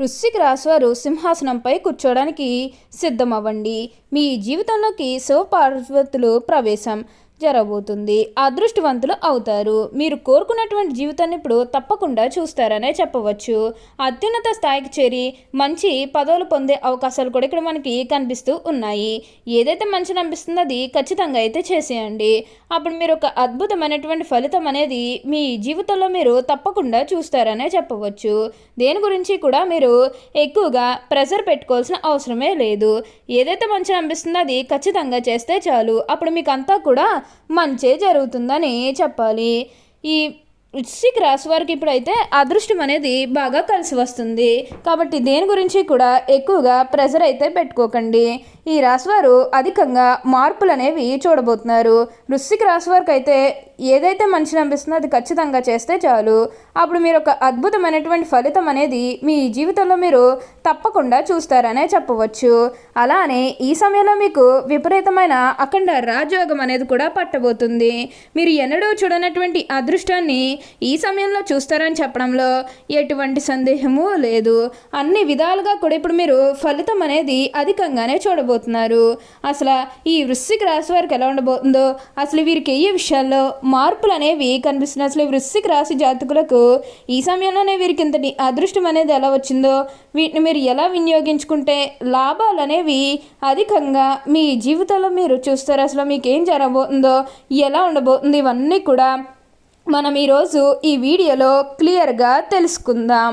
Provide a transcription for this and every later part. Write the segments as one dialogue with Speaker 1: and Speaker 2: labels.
Speaker 1: వృశ్చిక రాశివారు సింహాసనంపై కూర్చోవడానికి సిద్ధమవ్వండి. మీ జీవితంలోకి శివపార్వతులు ప్రవేశం. జరగబోతుంది. అదృష్టవంతులు అవుతారు. మీరు కోరుకున్నటువంటి జీవితాన్ని ఇప్పుడు తప్పకుండా చూస్తారనే చెప్పవచ్చు. అత్యున్నత స్థాయికి చేరి మంచి పదవులు పొందే అవకాశాలు కూడా ఇక్కడ మనకి కనిపిస్తూ ఉన్నాయి. ఏదైతే మంచి అనిపిస్తుందో అది ఖచ్చితంగా అయితే చేసేయండి. అప్పుడు మీరు ఒక అద్భుతమైనటువంటి ఫలితం అనేది మీ జీవితంలో మీరు తప్పకుండా చూస్తారనే చెప్పవచ్చు. దేని గురించి కూడా మీరు ఎక్కువగా ప్రెజర్ పెట్టుకోవాల్సిన అవసరమే లేదు. ఏదైతే మంచి అనిపిస్తుందో అది ఖచ్చితంగా చేస్తే చాలు. అప్పుడు మీకు అంతా కూడా మంచే జరుగుతుందని చెప్పాలి. ఈ వృశ్చిక రాశి వారికి ఇప్పుడైతే అదృష్టం అనేది బాగా కలిసి వస్తుంది. కాబట్టి దేని గురించి కూడా ఎక్కువగా ప్రెజర్ అయితే పెట్టుకోకండి. ఈ రాశివారు అధికంగా మార్పులు అనేవి చూడబోతున్నారు. వృశ్చిక రాశివారికి అయితే ఏదైతే మంచి అనిపిస్తుందో అది ఖచ్చితంగా చేస్తే చాలు. అప్పుడు మీరు ఒక అద్భుతమైనటువంటి ఫలితం అనేది మీ జీవితంలో మీరు తప్పకుండా చూస్తారనే చెప్పవచ్చు. అలానే ఈ సమయంలో మీకు విపరీతమైన అఖండ రాజయోగం అనేది కూడా పట్టబోతుంది. మీరు ఎన్నడూ చూడనటువంటి అదృష్టాన్ని ఈ సమయంలో చూస్తారని చెప్పడంలో ఎటువంటి సందేహము లేదు. అన్ని విధాలుగా కూడా ఇప్పుడు మీరు ఫలితం అనేది అధికంగానే ఉండబోతున్నారు అసలు ఈ వృశ్చిక రాశి వారికి ఎలా ఉండబోతుందో అసలు వీరికి ఏ విషయాల్లో మార్పులు అనేవి కనిపిస్తున్నాయి? అసలు ఈ వృశ్చిక రాశి జాతకులకు ఈ సమయంలోనే వీరికి ఇంతటి అదృష్టం అనేది ఎలా వచ్చిందో వీటిని మీరు ఎలా వినియోగించుకుంటే లాభాలు అనేవి అధికంగా మీ జీవితంలో మీరు చూస్తారు. అసలు మీకు ఏం జరగబోతుందో ఎలా ఉండబోతుంది ఇవన్నీ కూడా మనం ఈరోజు ఈ వీడియోలో క్లియర్గా తెలుసుకుందాం.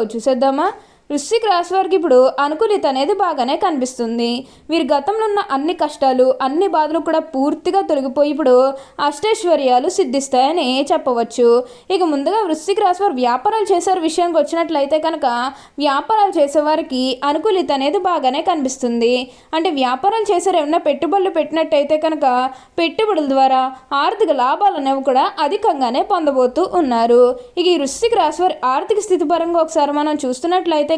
Speaker 1: చూసేద్దామా? వృశ్చిక రాశి వారికి ఇప్పుడు అనుకూలిత అనేది బాగానే కనిపిస్తుంది. వీరి గతంలో ఉన్న అన్ని కష్టాలు అన్ని బాధలు కూడా పూర్తిగా తొలగిపోయి ఇప్పుడు అష్టైశ్వర్యాలు సిద్ధిస్తాయని చెప్పవచ్చు. ఇక ముందుగా వృశ్చిక రాశి వారు వ్యాపారాలు చేసే విషయానికి వచ్చినట్లయితే కనుక వ్యాపారాలు చేసేవారికి అనుకూలిత అనేది బాగానే కనిపిస్తుంది. అంటే వ్యాపారాలు చేసారు ఏమైనా పెట్టుబడులు పెట్టినట్టయితే కనుక పెట్టుబడుల ద్వారా ఆర్థిక లాభాలు అనేవి కూడా అధికంగానే పొందబోతూ ఉన్నారు. ఇక ఈ వృశ్చిక రాశి వారి ఆర్థిక స్థితి పరంగా ఒకసారి మనం చూస్తున్నట్లయితే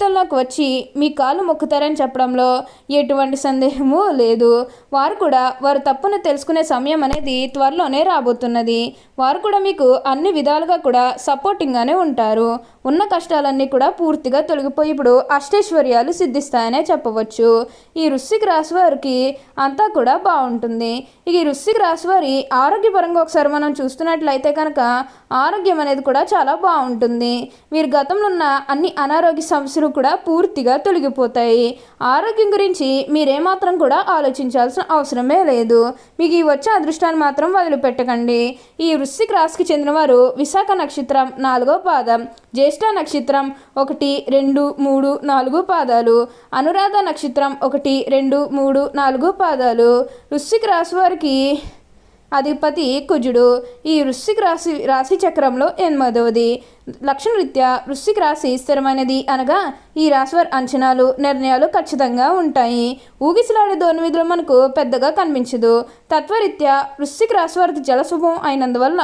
Speaker 1: జీవితంలోకి వచ్చి మీ కాలు మొక్కుతారని చెప్పడంలో ఎటువంటి సందేహము లేదు. వారు కూడా వారు తప్పును తెలుసుకునే సమయం అనేది త్వరలోనే రాబోతున్నది. వారు కూడా మీకు అన్ని విధాలుగా కూడా సపోర్టింగ్గానే ఉంటారు. ఉన్న కష్టాలన్నీ కూడా పూర్తిగా తొలగిపోయి ఇప్పుడు అష్టైశ్వర్యాలు సిద్ధిస్తాయనే చెప్పవచ్చు. ఈ వృశ్చిక రాశి వారికి అంతా కూడా బాగుంటుంది. ఇక ఈ వృశ్చిక రాశి వారి ఆరోగ్యపరంగా ఒకసారి మనం చూస్తున్నట్లయితే కనుక ఆరోగ్యం అనేది కూడా చాలా బాగుంటుంది. వీరి గతంలో ఉన్న అన్ని అనారోగ్య సమస్యలు కూడా పూర్తిగా తొలగిపోతాయి. ఆరోగ్యం గురించి మీరేమాత్రం కూడా ఆలోచించాల్సిన అవసరమే లేదు. మీకు ఈ వచ్చే అదృష్టాన్ని మాత్రం వదిలిపెట్టకండి. ఈ వృశ్చిక రాశికి చెందినవారు విశాఖ నక్షత్రం నాలుగో పాదం జ్యేష్ఠ నక్షత్రం ఒకటి రెండు మూడు నాలుగు పాదాలు అనురాధ నక్షత్రం ఒకటి రెండు మూడు నాలుగు పాదాలు. వృశ్చిక రాశి వారికి అధిపతి కుజుడు. ఈ వృశ్చిక రాశి రాశి చక్రంలో ఎనిమిదవది. లక్షణరీత్యా వృశ్చిక రాశి స్థిరమైనది అనగా ఈ రాశివారి అంచనాలు నిర్ణయాలు ఖచ్చితంగా ఉంటాయి. ఊగిసలాడే ధోని విధులు మనకు పెద్దగా కనిపించదు. తత్వరీత్యా వృశ్చిక రాశి జల జలశుభం అయినందువల్ల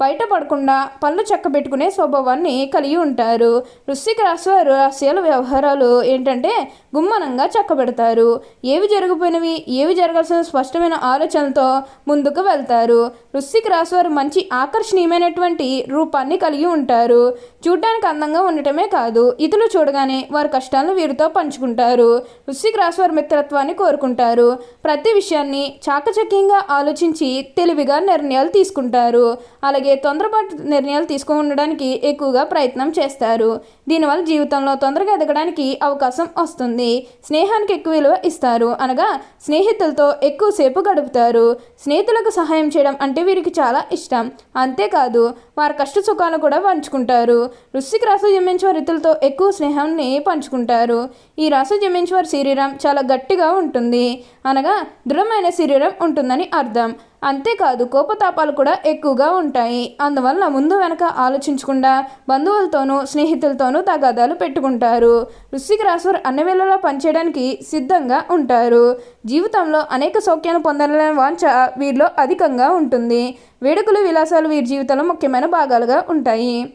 Speaker 1: బయటపడకుండా పళ్ళు చక్క పెట్టుకునే స్వభావాన్ని కలిగి ఉంటారు. వృశ్చిక రాశి వారు రాశియాల వ్యవహారాలు ఏంటంటే గుమ్మనంగా చక్కబెడతారు. ఏవి జరిగిపోయినవి ఏవి జరగాల్సిన స్పష్టమైన ఆలోచనలతో ముందుకు వెళ్తారు. వృశ్చిక రాశి వారు మంచి ఆకర్షణీయమైనటువంటి రూపాన్ని కలిగి ఉంటారు. ఉంటారు చూడ్డానికి అందంగా ఉండటమే కాదు ఇతరులు చూడగానే వారి కష్టాలను వీరితో పంచుకుంటారు. వృశ్చిక రాశి వారి మిత్రత్వాన్ని కోరుకుంటారు. ప్రతి విషయాన్ని చాకచక్యంగా ఆలోచించి తెలివిగా నిర్ణయాలు తీసుకుంటారు. అలాగే తొందరపాటు నిర్ణయాలు తీసుకుని ఉండడానికి ఎక్కువగా ప్రయత్నం చేస్తారు. దీనివల్ల జీవితంలో తొందరగా ఎదగడానికి అవకాశం వస్తుంది. స్నేహానికి ఎక్కువ విలువ ఇస్తారు. అనగా స్నేహితులతో ఎక్కువసేపు గడుపుతారు. స్నేహితులకు సహాయం చేయడం అంటే వీరికి చాలా ఇష్టం. అంతేకాదు వారి కష్ట సుఖాలు కూడా పంచుకుంటారు. వృశ్చిక రాశి జన్మించే వారి ఇతరులతో ఎక్కువ స్నేహాన్ని పంచుకుంటారు. ఈ రాశి జన్మించే వారి శరీరం చాలా గట్టిగా ఉంటుంది. అనగా దృఢమైన శరీరం ఉంటుందని అర్థం. అంతేకాదు కోపతాపాలు కూడా ఎక్కువగా ఉంటాయి. అందువల్ల ముందు వెనక ఆలోచించకుండా బంధువులతోనూ స్నేహితులతోనూ తగాదాలు పెట్టుకుంటారు. వృశ్చిక రాశివారు అన్ని వేళలా పనిచేయడానికి సిద్ధంగా ఉంటారు. జీవితంలో అనేక సౌఖ్యాలు పొందాలనే వాంఛ వీరిలో అధికంగా ఉంటుంది. వేడుకలు విలాసాలు వీరి జీవితంలో ముఖ్యమైన భాగాలుగా ఉంటాయి.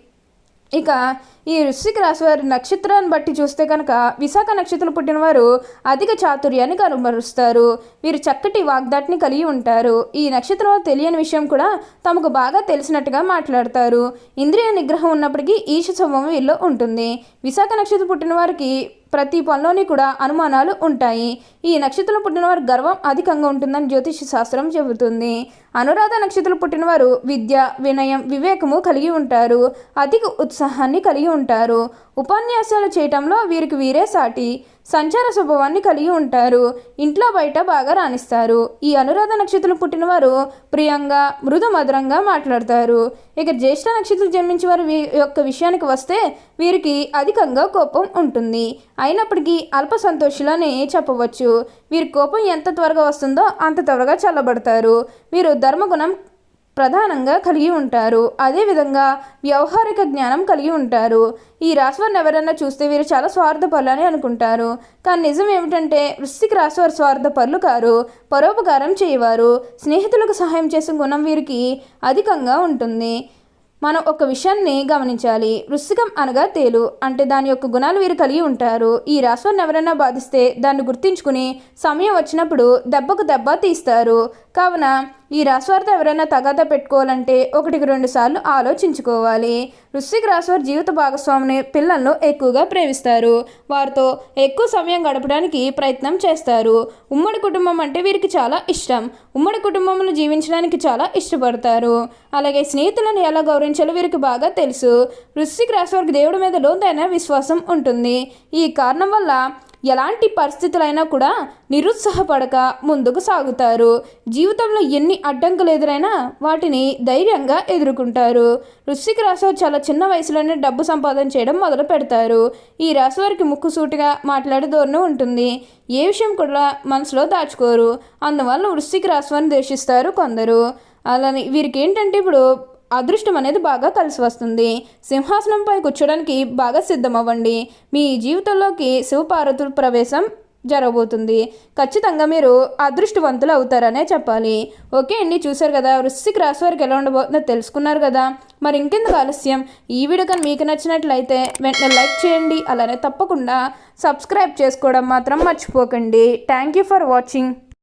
Speaker 1: ఇక ఈ వృశ్చిక రాశి వారి నక్షత్రాన్ని బట్టి చూస్తే కనుక విశాఖ నక్షత్రం పుట్టినవారు అధిక చాతుర్యాన్ని కనుమరుస్తారు. వీరు చక్కటి వాగ్దాటిని కలిగి ఉంటారు. ఈ నక్షత్రం తెలియని విషయం కూడా తమకు బాగా తెలిసినట్టుగా మాట్లాడతారు. ఇంద్రియ నిగ్రహం ఉన్నప్పటికీ ఈశ స్వభావం వీరిలో ఉంటుంది. విశాఖ నక్షత్రం పుట్టిన వారికి ప్రతి పనిలోని కూడా అనుమానాలు ఉంటాయి. ఈ నక్షత్రం పుట్టినవారు గర్వం అధికంగా ఉంటుందని జ్యోతిష శాస్త్రం చెబుతుంది. అనురాధ నక్షత్రం పుట్టినవారు విద్య వినయం వివేకము కలిగి ఉంటారు. అధిక ఉత్సాహాన్ని కలిగి ఉంటారు. ఉపన్యాసాలు చేయటంలో వీరికి వీరే సాటి. సంచార స్వభావాన్ని కలిగి ఉంటారు. ఇంట్లో బయట బాగా రాణిస్తారు. ఈ అనురాధ నక్షత్రం పుట్టినవారు ప్రియంగా మృదు మధురంగా మాట్లాడతారు. ఇక జ్యేష్ఠ నక్షత్రం జన్మించిన వారి వీ- యొక్క విషయానికి వస్తే వీరికి అధికంగా కోపం ఉంటుంది. అయినప్పటికీ అల్ప సంతోషులనే చెప్పవచ్చు. వీరి కోపం ఎంత త్వరగా వస్తుందో అంత త్వరగా చల్లబడతారు. వీరు ధర్మగుణం ప్రధానంగా కలిగి ఉంటారు. అదేవిధంగా వ్యవహారిక జ్ఞానం కలిగి ఉంటారు. ఈ రాశివారిని ఎవరన్నా చూస్తే వీరు చాలా స్వార్థపరులు అని అనుకుంటారు. కానీ నిజం ఏమిటంటే వృశ్చిక రాశివారు స్వార్థపరులు కారు. పరోపకారం చేయవారు. స్నేహితులకు సహాయం చేసే గుణం వీరికి అధికంగా ఉంటుంది. మనం ఒక విషయాన్ని గమనించాలి. వృశ్చికం అనగా తేలు. అంటే దాని యొక్క గుణాలు వీరు కలిగి ఉంటారు. ఈ రాశివారిని ఎవరైనా బాధిస్తే దాన్ని గుర్తించుకుని సమయం వచ్చినప్పుడు దెబ్బకు దెబ్బ తీస్తారు. కావున ఈ రాశివారితో ఎవరైనా తగాదా పెట్టుకోవాలంటే ఒకటికి రెండు సార్లు ఆలోచించుకోవాలి. వృశ్చిక రాశివారి జీవిత భాగస్వామిని పిల్లలను ఎక్కువగా ప్రేమిస్తారు. వారితో ఎక్కువ సమయం గడపడానికి ప్రయత్నం చేస్తారు. ఉమ్మడి కుటుంబం అంటే వీరికి చాలా ఇష్టం. ఉమ్మడి కుటుంబంలో జీవించడానికి చాలా ఇష్టపడతారు. అలాగే స్నేహితులను ఎలా గౌరవించాలో వీరికి బాగా తెలుసు. వృశ్చిక రాశి వారికి దేవుడి మీద లోతైన విశ్వాసం ఉంటుంది. ఈ కారణం వల్ల ఎలాంటి పరిస్థితులైనా కూడా నిరుత్సాహపడక ముందుకు సాగుతారు. జీవితంలో ఎన్ని అడ్డంకులు ఎదురైనా వాటిని ధైర్యంగా ఎదుర్కొంటారు. వృశ్చిక రాశి చాలా చిన్న వయసులోనే డబ్బు సంపాదన చేయడం మొదలు పెడతారు. ఈ రాశి వారికి ముక్కుసూటిగా మాట్లాడే ధోరణి ఉంటుంది. ఏ విషయం కూడా మనసులో దాచుకోరు. అందువల్ల వృశ్చిక రాశి వారిని ద్వేషిస్తారు కొందరు. అలానే వీరికి ఏంటంటే ఇప్పుడు అదృష్టం అనేది బాగా కలిసి వస్తుంది. సింహాసనంపై కూర్చోడానికి బాగా సిద్ధమవ్వండి. మీ జీవితంలోకి శివపార్వతుల ప్రవేశం జరగబోతుంది. ఖచ్చితంగా మీరు అదృష్టవంతులు అవుతారనే చెప్పాలి. ఓకే అండి చూసారు కదా వృశ్చిక రాశి వారికి ఎలా ఉండబోతుందో తెలుసుకున్నారు కదా. మరి ఇంకెందుకు ఆలస్యం? ఈ వీడియో కానీ మీకు నచ్చినట్లయితే వెంటనే లైక్ చేయండి. అలానే తప్పకుండా సబ్స్క్రైబ్ చేసుకోవడం మాత్రం మర్చిపోకండి. Thank you for watching.